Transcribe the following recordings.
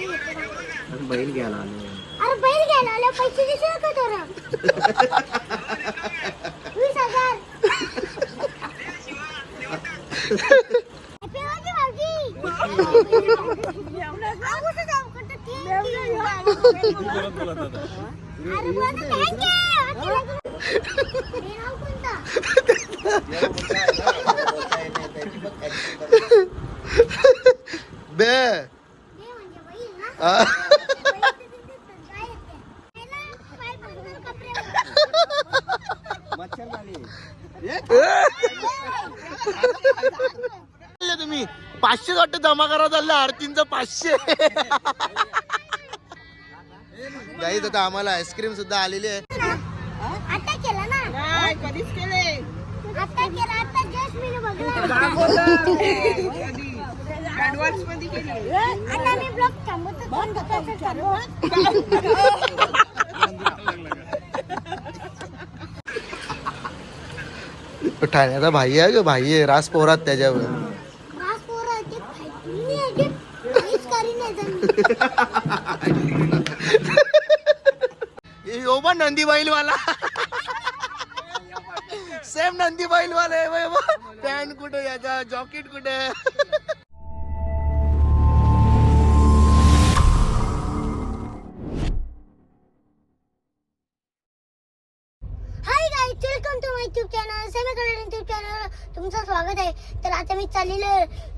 अरे बैल घ्यायला आलो. अरे बैल घ्यायला आलो पैसे दिसे का तोरा वीस हजार. अरे birthday, भाऊजी. आऊ कुठं जाऊ? कुठं? Thank you. अरे बोला, thank you. हे नाव कोणतं? बे हे म्हणजे बैल ना? आ, बैल तर तिथे काय येते? त्याला पाय पकडून कपडे चालले तुम्ही पाचशे वाटत जमा करा चाललं आरतींचं पाचशे. गाई आता आम्हाला आईस्क्रीम सुद्धा आलेली आहे. आता केला ना? नाही कधीच केले. आता केला आता जस्ट मी बघला. ऍडव्हान्समध्ये केली. ब्लॉग थांबवतो हा. ठाण्याचा भाई आहे ग भाई आहे. रास पोरात त्याच्यावर. पोरं आहे ते खाय- मी आहे ते काहीच करी नाही जण. यो पण नंदी बैल वाला सेम नंदी बैल वाला पॅन्ट कुठे याचा जॉकेट कुठे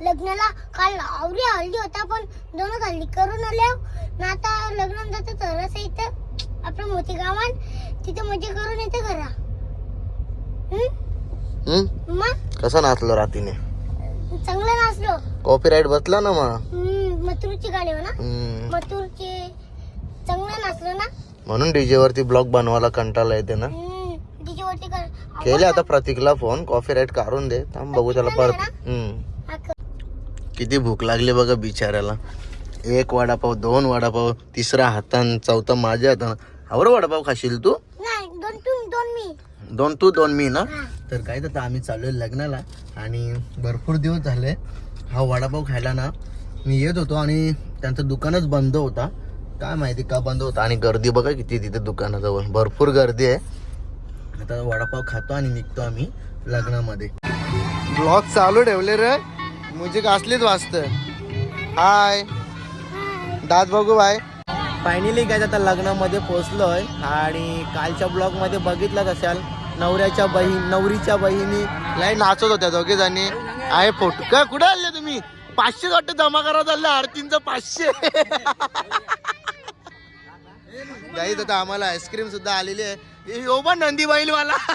लग्नाला काल आवडी हल्दी होता पण दोनच हल्दी करून आल्या ना आता लग्न जातं तरच इथं. आपलं मोठी गावात तिथं मजा करून येते घरा. हम्म? मग? कसा नाचलो रातीने? चांगलं नाचलो. कॉपीराईट बसला ना मग? मथुरची गाणी हो ना. मथुरचे चांगलं नाचलो ना? म्हणून डीजे वरती ब्लॉग बनवायला कंटाळा येते ना? तिची वरती केले आता प्रतीकला फोन कॉपीराईट काढून दे. थांब बघू त्याला परत हम्म हा. किती भूक लागली बघा बिचाऱ्याला. एक वडापाव दोन वडापाव तिसरा हातान चौथा माझ्या हातान. हवर वडापाव खाशील तू? नाही दोन तू दोन मी. दोन तू दोन मी ना? हा. तर काय तर आम्ही चाललोय लग्नाला आणि भरपूर दिवस झाले. हा वडापाव खायला ना मी येत होतो आणि त्यांचं दुकानच बंद होता. काय माहिती का बंद होता? आणि गर्दी बघा किती तिथे दुकानाजवळ. भरपूर गर्दी आहे. आता वडापाव खातो आणि निघतो आम्ही लग्नामध्ये. ब्लॉग चालू ठेवले रे. म्युझिक असलीच वाजत. हाय. दात बघू बाय. फायनली काय आता लग्नामध्ये पोहोचलोय आणि कालच्या ब्लॉगमध्ये बघितलं असाल नवऱ्याच्या बहीण नवरीच्या बहिणी. लय नाचत होत्या दोघे जणी. आहे फोटो का कुठे आले तुम्ही? पाचशे वाटतं जमा करा चाललं आरतींचं पाचशे. गाईत आता आम्हाला आईस्क्रीम सुद्धा आलेली आहे. यो पण नंदी बैल वाला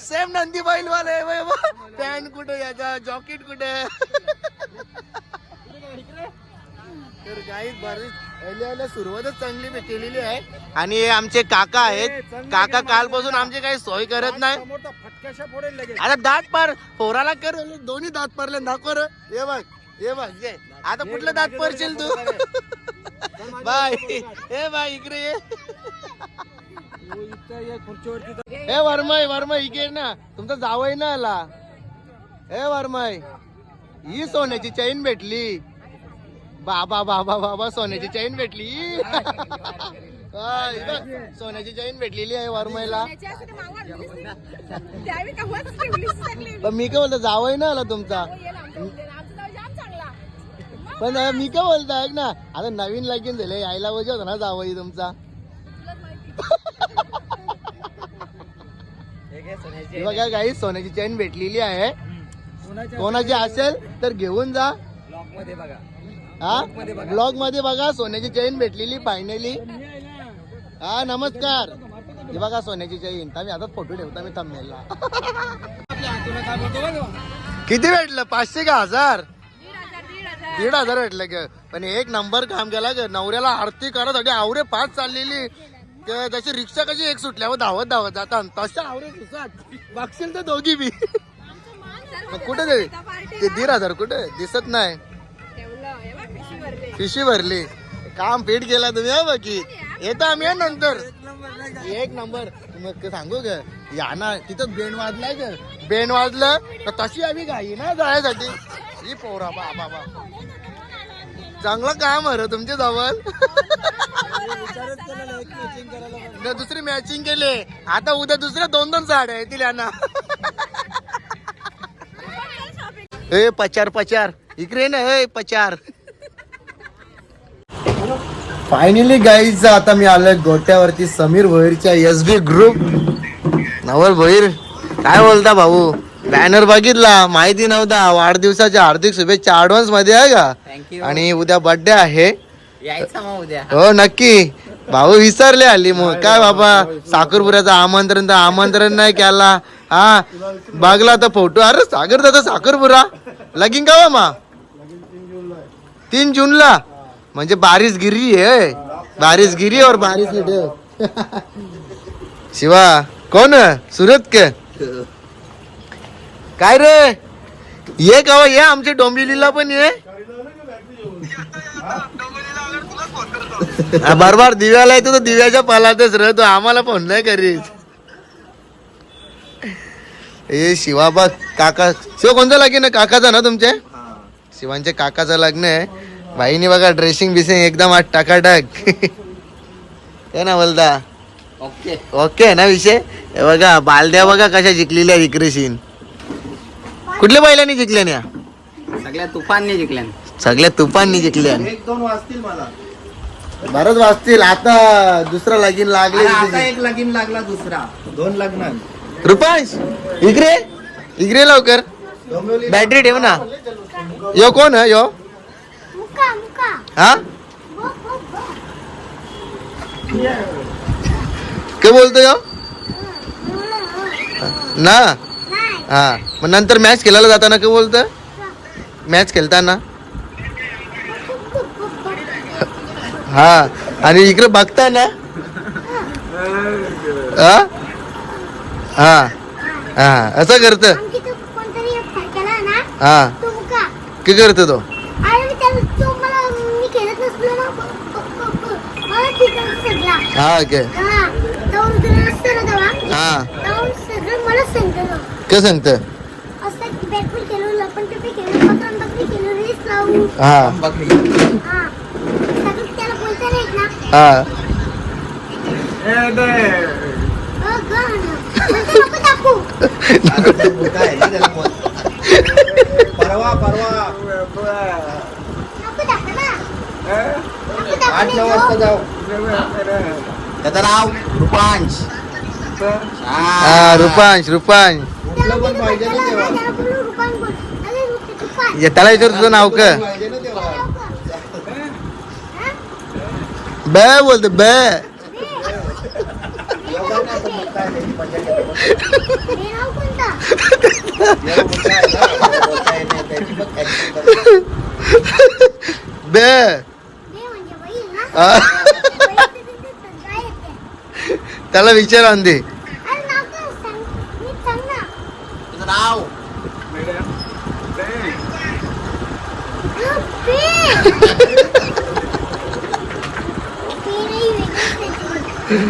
सेम नंदी बैल वाला पॅन्ट कुठे याचा? जॉकेट कुठे तर गाईत बरीच सुरुवातच चांगली बे- केलेली आहे. आणि हे आमचे काका आहेत. काका कालपासून आमचे काही सोय करत नाही. आता दात पार पोराला कर दोन्ही दात पारले दाखव रे. हे बघ हे बघ ये. आता कुठलं दात पडशील तू? बाय हे बाय इकडे ये. हे वर्मय वर्मा इकडे ना. तुमचा जावय ना आला. हे वर्मय ही सोन्याची चैन भेटली. बाबा बाबा बाबा सोन्याची चैन भेटली. सोन्याची चैन भेटलेली आहे वर्मयला पण मी काय बोलतो जावई ना आला तुमचा. पण मी काय बोलतो ऐक ना. आता नवीन लगीन झाले यायला पाहिजे होता ना जावई तुमचा. बघा काही सोन्याची चैन भेटलेली आहे. कोणाची असेल तर घेऊन जा. हा? ब्लॉगमध्ये बघा सोन्याची चैन भेटलेली फायनली हा नमस्कार. हे बघा सोन्याची चैन. आम्ही आता फोटो ठेवता मी थंबनेलला किती भेटलं? पाचशे का हजार? दीड हजार भेटलं ग. पण एक नंबर काम केला ग. नवऱ्याला आरती करत आवरे पाच चाललेली. ते त्याची रिक्षा कशी एक सुटल्यावर धावत धावत जातात तशा आवरे दिसत. बघशील तर दोघी बी. मग कुठे ते? ते दीड हजार कुठे? दिसत नाही. पिशी भरली. काम पेट केला तुम्ही हा बाकी. येतो आम्ही नंतर. एक नंबर. मग सांगू ग या ना तिथं बेण वाजलाय ग. बेण वाजलं तर तशी आम्ही घाई ना जायसाठी. ही पोरा बा बा चांगलं काम आहे रे तुमच्या जवळ दुसरी मॅचिंग केले. आता उद्या दुसऱ्या दोन दोन साड्या येतील यांना ए पचार पचार. इकडे ना ए पचार. फायनली गाईज आता मी आलोय गोट्यावरती Sameer भोईरच्या S B group Naval Bhoir काय बोलता भाऊ? बॅनर बघितला माहिती नव्हता. वाढदिवसाच्या हार्दिक शुभेच्छा ऍडव्हान्समध्ये आहे का? आणि उद्या बर्थडे आहे. हो नक्की. भाऊ विसरले आली मग. काय बाबा साखरपुऱ्याचं आमंत्रण तर आमंत्रण नाही केला. हा बघला तर फोटो अरे सागर दादा साखरपुरा. लगीन का मा? तीन जूनला. म्हणजे बारिश गिरी आहे. बारिश गिरी और बारिश लिटे शिवा कोण सुरत के? काय रे? ये का ये आमच्या डोंबिवलीला पण ये. हा, बरोबर दिव्याला येतो तो दिव्याच्या पालातच र तो आम्हाला फोन नाही करीत. ए शिवा बघ काका शिव कोणतं लगीन? आहे काकाचं ना तुमचे? शिवांचे काकाचं लग्न आहे. बाईनी बघा ड्रेसिंग बिसिंग एकदम आज टाकाटाक. काय ना बोलता ओके. ओके ना विषय? हे बघा बालद्या बघा कशा जिंकलेल्या विक्रेशीन. कुठल्या बैलांनी जिंकल्या न्या? सगळ्या तुफानने जिंकल्या. सगळ्या तुपांनी जिंकल्या एक दोन वाजतील मला. बरंच वाजतील. आता दुसरा लगीन लागले आता एक लगीन लागला दुसरा. दोन लग्न रुपांश इकडे इकडे लवकर. बॅटरी ठेव ना. यो कोण आहे यो? मुका मुका. हा? काय बोलतो यो? ना. हा. मग नंतर मॅच खेळायला जाताना काय बोलतं? मॅच खेळताना? हा. आणि इकडे बघताना? हा? हा. हा. असं करत. हा. काय करतो तो? हा ओके. हा. जाऊन तुला नसतं ना तेव्हा हा जाऊन सगळं मलाच सांगतो काय सांगत असं की बॅटबॉल खेळू लपन टप्पी खेळू पकड पकडी खेळू रेस लावू हा बघली हा सगळं त्याला बोलता नाही येत ना हा अ, गं. बोलतो नको दाखवू परवा परवा नको दाखव ना नको दाखव ना, जाऊ त्याचं नाव रुपांश हा रुपांश रुपांश त्याला बोलू त्याला ना. ये त्याला विचार तुझं नाव का हा? बे. बोलतो बे. त्याला विचार दे अरे नाव काय सांग? नीट सांग ना. काहीतरी.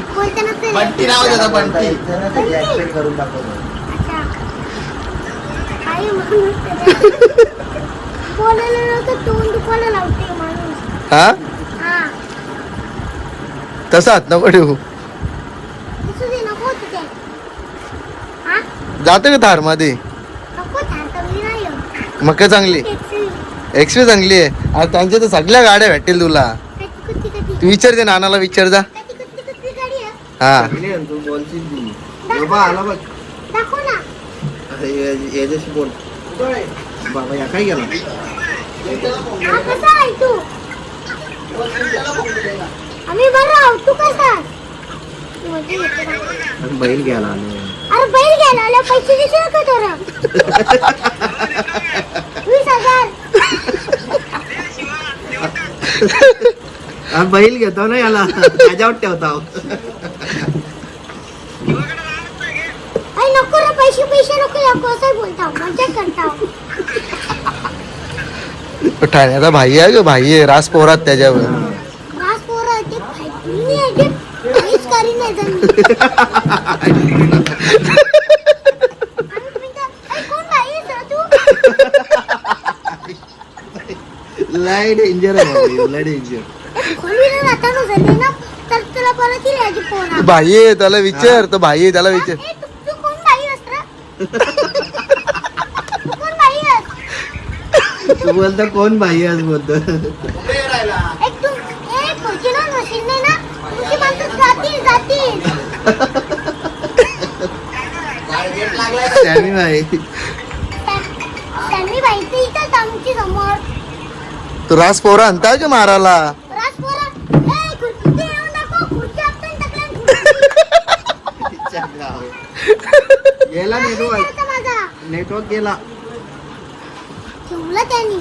बोलताना तर बंटी नाव त्याचं बंटी अच्छा. काही माणूस त्याच्या- बोलायला नव्हतं तोंड दुखायला लावते माणूस हा हा तसाच नको ठेवू दिसू दे नको होतं ते हा जातं का थारमध्ये हो. मग काय चांगली. एक्सपी चांगली आहे. आज त्यांच्या तर सगळ्या गाड्या भेटेल तुला. तू विचार दे नानाला विचार जा. हा. दाखव. आला. अरे बैल गेला पैसे देशील का वीस हजार. बैल घेतो ना याला. त्याच्यावर ठेवता नको रे पैसे पैसे नको नको असं बोलता मजा करता ठाण्याचा भाई आहे ग भाई आहे रास पोरात त्याच्यावर. रास पोरं ते फायटिंग आहे ते काहीच करी नाही लय डेंजर आहे लय डेंजर भाई आहे त्याला विचार तो भाई आहे त्याला विचार तू बोलतो कोण बाई आज बोलतो एक तू एक खुर्चीला नशील नाही ना तुझी माणसं जातील जातील बाई बाई ते इथंच आमची समोर? तू रास पोरा आणताय का ए खुर्ची खुर्ची आपण टाकल्या गेला नेटवर्क. नेटवर्क गेला. ठेवलं त्यांनी.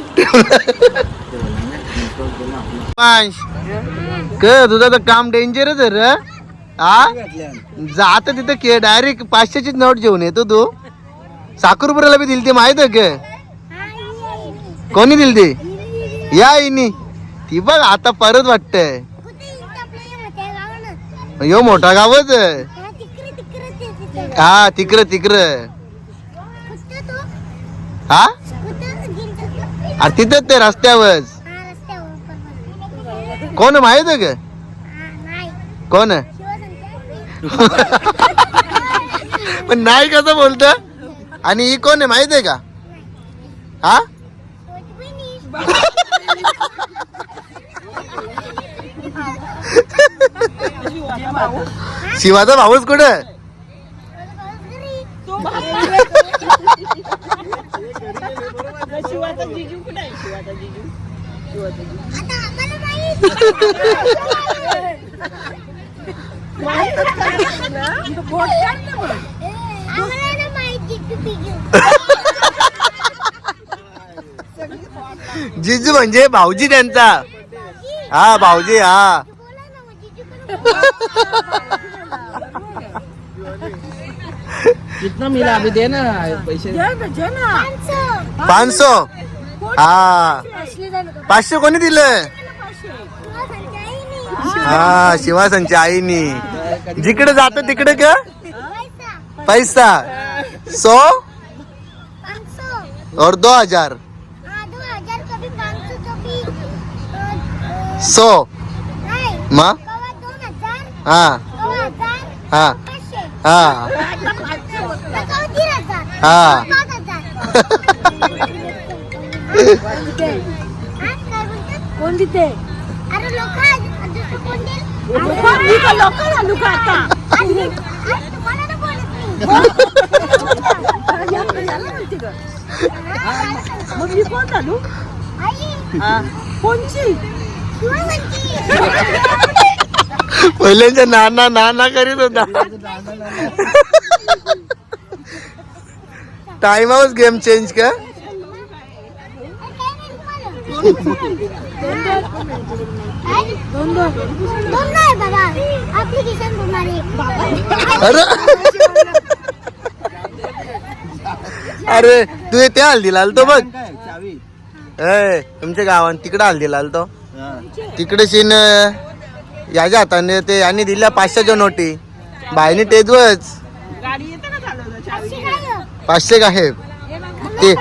मांश. क तुझं तर काम डेंजरच आहे रे. हा? जात तिथं के डायरेक्ट पाचशेची नोट घेऊन येतो तू. साखरपुऱ्याला बी दिली ती माहीत आहे कोणी दिली ती या इनी. ती बघ आता परत वाटतंय. यो मोठा गावच आहे. हा, तिकडे तिकडे. ते तिथे हा? अरे तिथंच ते रस्त्यावर हा. कोण माहीत नाही कोण? पण नाही कसं बोलत? आणि ही कोण आहे माहीत आहे का? हा? शिवाचा भाऊच कुठं? शिवाचा जिजू कुठे आहे? शिवाचा जिजू. आता आम्हाला माहीत आम्हाला ना माहिती तू पिजू जिजू म्हणजे भाऊजी त्यांचा. हा भाऊजी हा. बोला ना मग जिजू पण कितना मिला? अभी दे ना पैसे। माणसं पाच सो हा? पाचशे कोणी दिलं. हा शिवासांच्या आईनी. जिकडे जातो तिकडे का? पैसा. सौ? और दो हजार हाँ दो हजार कभी पाँच सौ कभी अ, अ, सो हा हजार हा हा हा. हा, कोण तिथे अरे लोक दुसरं कोण देईल? मी का लोक आलू का आता. अरे, अरे, तुम्हाला ना बोलत मी मग मी कोण कोणची? पहिल्यांच्या नाना नाना करीत होता. टाइमावच गेम चेंज का? अरे. अरे तू त्या हल्दीला आलतो बघ. तुमच्या गावात तिकडे हल्दीला आलतो हा. तिकडे शिन याच्या हाताने ते यांनी दिल्या पाचशेच्या नोटी. बाईने तेजवच. गाडी येते का चालवलं पाचशे हो? का आहे ते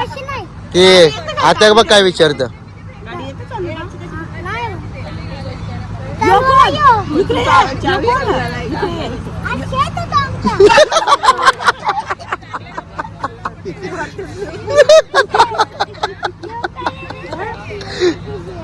ते आता बघ काय विचारतं.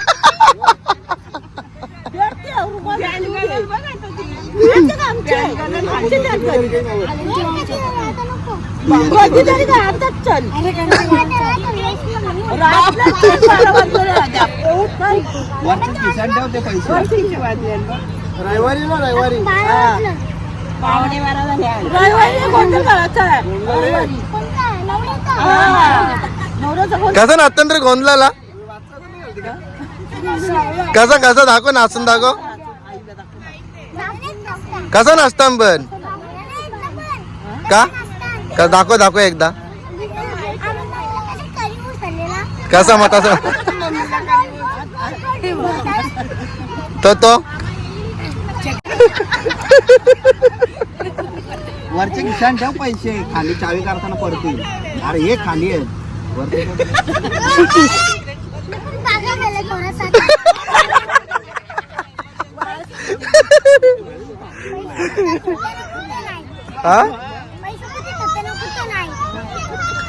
काळाचा आहे कोणता? नवऱ्याचा? हा. नवऱ्याचा कोण कसा नाचन रे गोंधळाला कसा कसा दाखव नाचून दाखव कसा नाचता पण का? का दाखव दाखव एकदा. कसा मग तसा तो तो. वरचे किशान ठेव पैसे. खाली चावी काढताना पडतील. अरे हे खाली वरचे हा?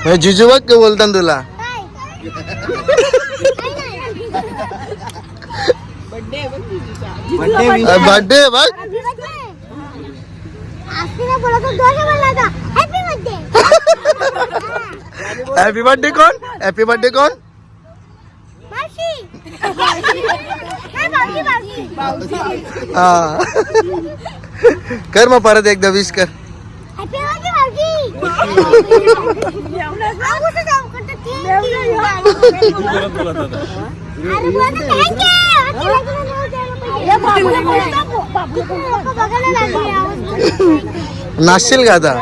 म्हणजे जिजू बघ काय बोलताना तुला बर्थडे बघ हॅपी बर्थडे कोण हॅपी बर्थडे कोण हा कर मग परत एकदा विश कर. नाचशील का आता?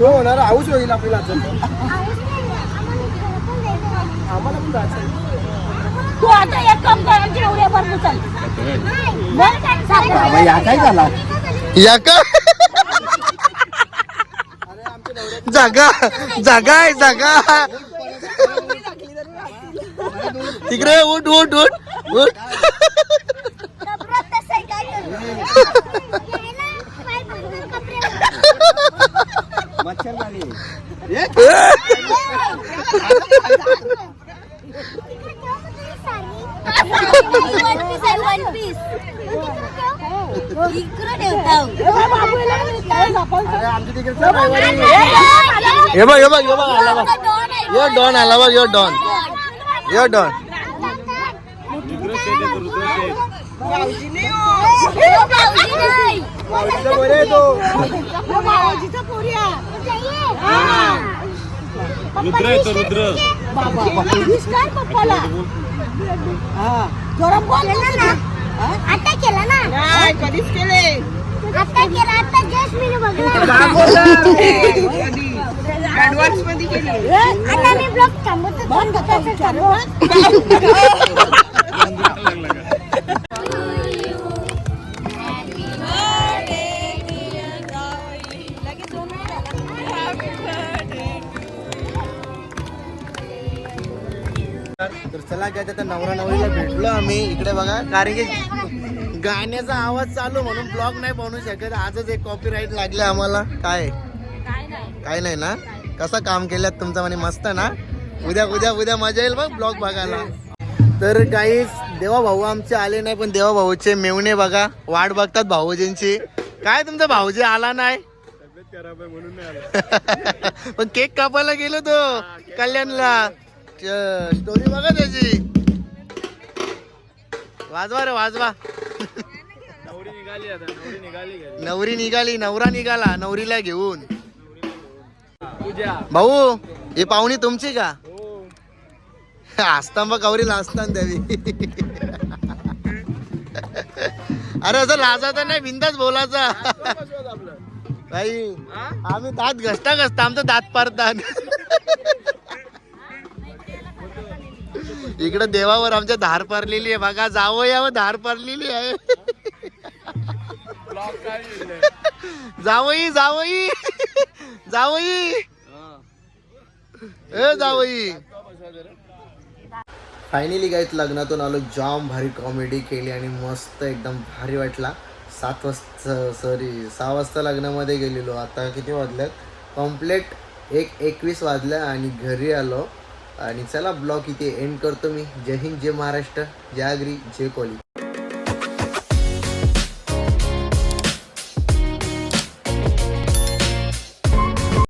होणार हाऊस होईल आपल्याला तू आता एक काम कर आमच्या एवढ्या भरून चल. या काय झाला? या का? जागा जागा आहे जागा. तिकडे उठ उठ उठ उठ. मच्छर झाली आमच्या तिकडे हे बघ हे बघ हे बघ आला बघ. यो डॉन आला बघ yo don. Yo don. Rudra येतो रुद्र. पप्पाला जरा बोल ना आता केला ना? नाही कधीच केले. आता केला आता जस्ट मी ऍडव्हान्समध्ये केली. आता मी ब्लॉग थांबवतो. बंद कर चालू तर चला काय तर नवरा नवरीला भेटलो आम्ही. इकडे बघा कारण की गाण्याचा आवाज चालू म्हणून ब्लॉग नाही बनवू शकत. आजच एक कॉपीराईट लागले आम्हाला. काय? काय नाही. ना? कसं काम केलं तुमचं म्हणे? मस्त ना? उद्या उद्या उद्या मजा येईल बघ ब्लॉग बघायला. तर काही देवा भाऊ आमचे आले नाही पण देवा भाऊचे मेवणे बघा. वाट बघतात भाऊजींची. काय तुमचा भाऊजी आला नाही? पण केक कापायला गेलो तो कल्याणला. स्टोरी बघा त्याची. वाजवा रे वाजवा. नवरी निघाली नवरा निघाला नवरीला घेऊन. भाऊ ही पाहुणी तुमची का? असता मग गौरीला असताना द्यावी अरे असं लाजायचं नाही बिंदाच बोलायचा. भाई आम्ही दात घसता घसता आमचं दात पारतात इकडे देवावर आमच्या धार पारलेली आहे. बघा जावं यावं धार पारलेली आहे. जावई जावई. जावई. ए जावई. फायनली गाईत लग्नातून आलो. जाम भारी कॉमेडी केली आणि मस्त एकदम भारी वाटला. सात वाजता सॉरी सहा वाजता लग्नामध्ये गेलेलो. आता किती वाजल्यात कम्प्लेट एक एकवीस वाजल्या आणि घरी आलो. आणि चला ब्लॉग इथे एंड करतो मी. जय हिंद जय महाराष्ट्र जय आगरी जय कोली.